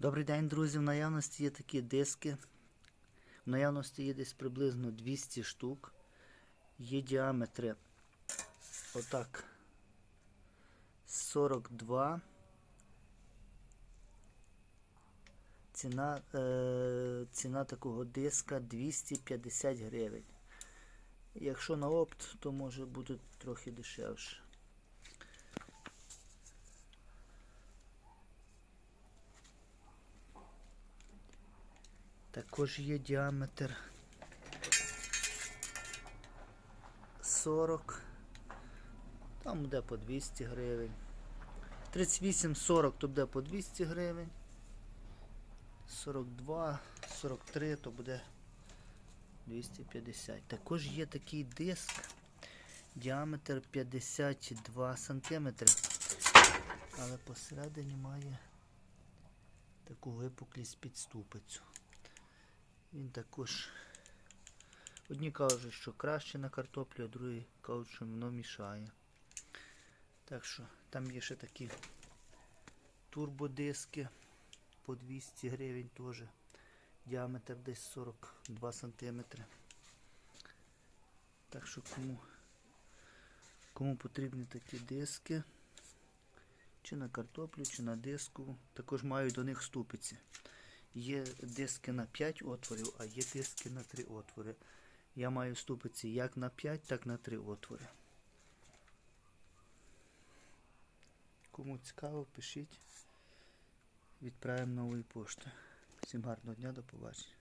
Добрий день, друзі. В наявності є такі диски. В наявності є десь приблизно 200 штук. Є діаметри отак 42. Ціна, е, ціна такого диска 250 гривень. Якщо на опт, то може бути трохи дешевше. Також є діаметр 40. Там буде по 200 гривень. 38-40 то буде по 200 гривень. 42, 43 то буде 250. Також є такий диск. Діаметр 52 см. Але посередині має таку випуклість під ступицю. Він також. Одні кажуть, що краще на картоплю, а другі кажуть, що воно мішає. Так що там є ще такі турбодиски по 200 гривень теж. Діаметр десь 42 см. Так що кому, кому потрібні такі диски, чи на картоплю, чи на диску, також мають до них ступиці. Є диски на 5 отворів, а є диски на 3 отвори. Я маю ступиці як на 5, так на 3 отвори. Кому цікаво, пишіть. Відправимо нової пошти. Всім гарного дня, до побачення.